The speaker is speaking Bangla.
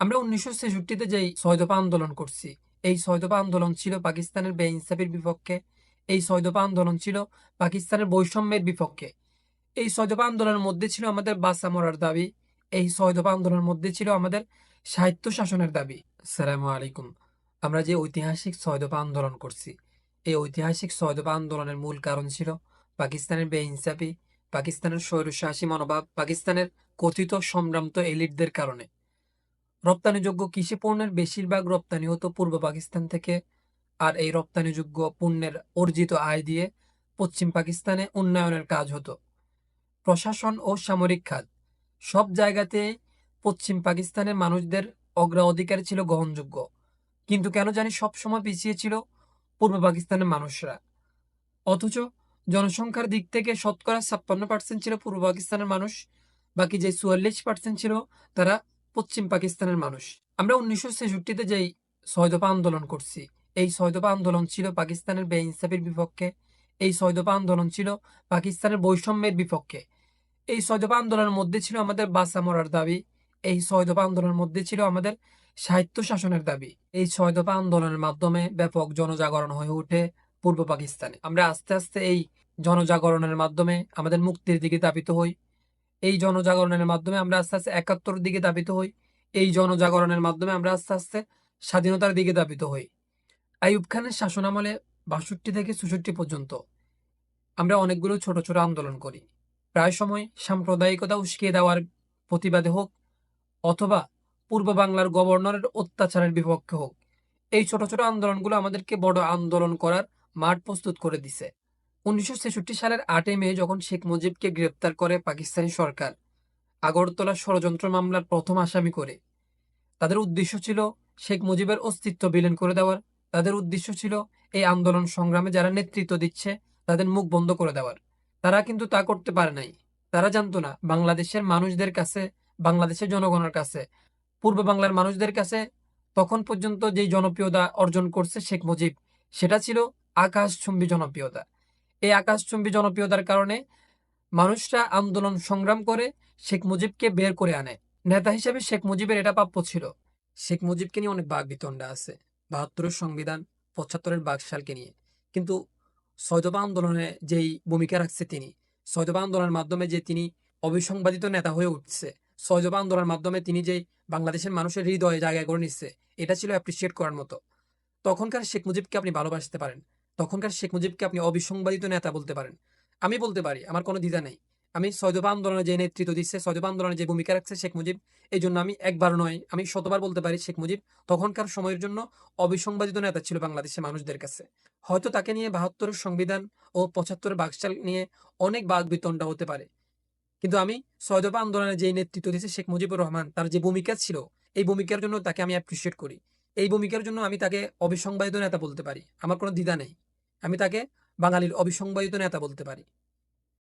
আমরা উনিশশো ছেষট্টিতে যেই ছয়দফা আন্দোলন করছি, এই ছয়দফা আন্দোলন ছিল পাকিস্তানের বেইনসাফির বিপক্ষে, এই ছয়দফা আন্দোলন ছিল পাকিস্তানের বৈষম্যের বিপক্ষে। এই ছয়দফা আন্দোলনের মধ্যে ছিল আমাদের বাসা মরার দাবি, এই ছয়দফা আন্দোলনের মধ্যে ছিল আমাদের সাহিত্য শাসনের দাবি। সালামু আলাইকুম। আমরা যে ঐতিহাসিক ছয়দফা আন্দোলন করছি, এই ঐতিহাসিক ছয়দফা আন্দোলনের মূল কারণ ছিল পাকিস্তানের বেইনসাফি, পাকিস্তানের স্বৈরশাসী মনোভাব, পাকিস্তানের কথিত সম্ভ্রান্ত এলিটদের কারণে। রপ্তানিযোগ্য কৃষি পণ্যের বেশিরভাগ রপ্তানি হতো পূর্ব পাকিস্তান থেকে। আর এই রপ্তানিযোগ্য পণ্যের অর্জিত আয় দিয়ে পশ্চিম পাকিস্তানে উন্নয়নের কাজ হতো। প্রশাসন ও সামরিক খাত। সব জায়গাতে পশ্চিম পাকিস্তানের মানুষদের অগ্রাধিকার ছিল গ্রহণযোগ্য। কিন্তু কেন জানি সবসময় পিছিয়ে ছিল পূর্ব পাকিস্তানের মানুষরা। অথচ জনসংখ্যার দিক থেকে শতকরা ছাপ্পান্ন পার্সেন্ট ছিল পূর্ব পাকিস্তানের মানুষ, বাকি যে চুয়াল্লিশ পার্সেন্ট ছিল তারা পশ্চিম পাকিস্তানের মানুষ। আমরা উনিশশো ছেষট্টিতে যেই ছয়দফা আন্দোলন করছি, এই ছয়দফা আন্দোলন ছিল পাকিস্তানের বেইনসাফির বিপক্ষে, এই ছয়দফা আন্দোলন ছিল পাকিস্তানের বৈষম্যের বিপক্ষে। এই ছয়দফা আন্দোলনের মধ্যে ছিল আমাদের বাসা মরার দাবি, এই ছয়দফা আন্দোলনের মধ্যে ছিল আমাদের সাহিত্য শাসনের দাবি। এই ছয়দফা আন্দোলনের মাধ্যমে ব্যাপক জনজাগরণ হয়ে ওঠে পূর্ব পাকিস্তানে। আমরা আস্তে আস্তে এই জনজাগরণের মাধ্যমে আমাদের মুক্তির দিকে দাবিত হই। এই জনজাগরণের মাধ্যমে আমরা আস্তে আস্তে একাত্তর দিকে দাবিত হই। এই জনজাগরণের মাধ্যমে আমরা আস্তে আস্তে স্বাধীনতার দিকে দাবিত হই। আইয়ুব খানের শাসনামলে বাষট্টি থেকে চৌষট্টি পর্যন্ত আমরা অনেকগুলো ছোট ছোট আন্দোলন করি। প্রায় সময় সাম্প্রদায়িকতা উস্কিয়ে দেওয়ার প্রতিবাদে হোক অথবা পূর্ব বাংলার গভর্নরের অত্যাচারের বিপক্ষে হোক, এই ছোট ছোট আন্দোলনগুলো আমাদেরকে বড় আন্দোলন করার মাঠ প্রস্তুত করে দিছে। উনিশশো ছেষট্টি সালের আটই মে যখন শেখ মুজিবকে গ্রেপ্তার করে পাকিস্তানি সরকার, আগরতলা ষড়যন্ত্র মামলার প্রথম আসামি করে। তাদের উদ্দেশ্য ছিল শেখ মুজিবের অস্তিত্ব বিলীন করে দেওয়ার। তাদের উদ্দেশ্য ছিল এই আন্দোলন সংগ্রামে যারা নেতৃত্ব দিচ্ছে, তাদের মুখ বন্ধ করে দেওয়ার। তারা কিন্তু তা করতে পারে নাই। তারা জানতো না, বাংলাদেশের মানুষদের কাছে, বাংলাদেশের জনগণের কাছে, পূর্ব বাংলার মানুষদের কাছে তখন পর্যন্ত যেই জনপ্রিয়তা অর্জন করছে শেখ মুজিব, সেটা ছিল আকাশচুম্বী জনপ্রিয়তা। এই আকাশচুম্বী জনপ্রিয়তার কারণে মানুষরা আন্দোলন সংগ্রাম করে শেখ মুজিবকে বের করে আনে। নেতা হিসেবে শেখ মুজিবের এটা প্রাপ্য ছিল। শেখ মুজিবকে নিয়ে অনেক বাঘ বিতণ্ডা আছে। বাহাত্তরের সংবিধান, পঁচাত্তরের বাকশালকে নিয়ে। কিন্তু সৈদবা আন্দোলনে যেই ভূমিকা রাখছে তিনি, সৈদবা আন্দোলনের মাধ্যমে যে তিনি অবিসংবাদিত নেতা হয়ে উঠছে, সৈদবা আন্দোলনের মাধ্যমে তিনি যেই বাংলাদেশের মানুষের হৃদয়ে জায়গায় করে নিচ্ছে, এটা ছিল অ্যাপ্রিসিয়েট করার মতো। তখনকার শেখ মুজিবকে আপনি ভালোবাসতে পারেন। তখনকার শেখ মুজিবকে আপনি অবিসংবাদিত নেতা বলতে পারেন। আমি বলতে পারি, আমার কোনো দ্বিধা নেই। আমি সৈদবা আন্দোলনে যে নেতৃত্ব দিচ্ছে সৈদবা আন্দোলনে যে ভূমিকা রাখছে শেখ মুজিব এই জন্য আমি একবার নয়, আমি শতবার বলতে পারি শেখ মুজিব তখনকার সময়ের জন্য অবিসংবাদিত নেতা ছিল বাংলাদেশের মানুষদের কাছে। হয়তো তাকে নিয়ে বাহাত্তরের সংবিধান ও পঁচাত্তরের বাকশাল নিয়ে অনেক বাঘ বিতণ্ডা হতে পারে। কিন্তু আমি সৈদবা আন্দোলনে যে নেতৃত্ব দিচ্ছে শেখ মুজিবুর রহমান, তার যে ভূমিকা ছিল, এই ভূমিকার জন্য তাকে আমি অ্যাপ্রিসিয়েট করি। এই ভূমিকার জন্য আমি তাকে অবিসংবাদিত নেতা বলতে পারি, আমার কোনো দ্বিধা নেই। আমি তাকে বাঙালির অবিসংবাদিত নেতা বলতে পারি।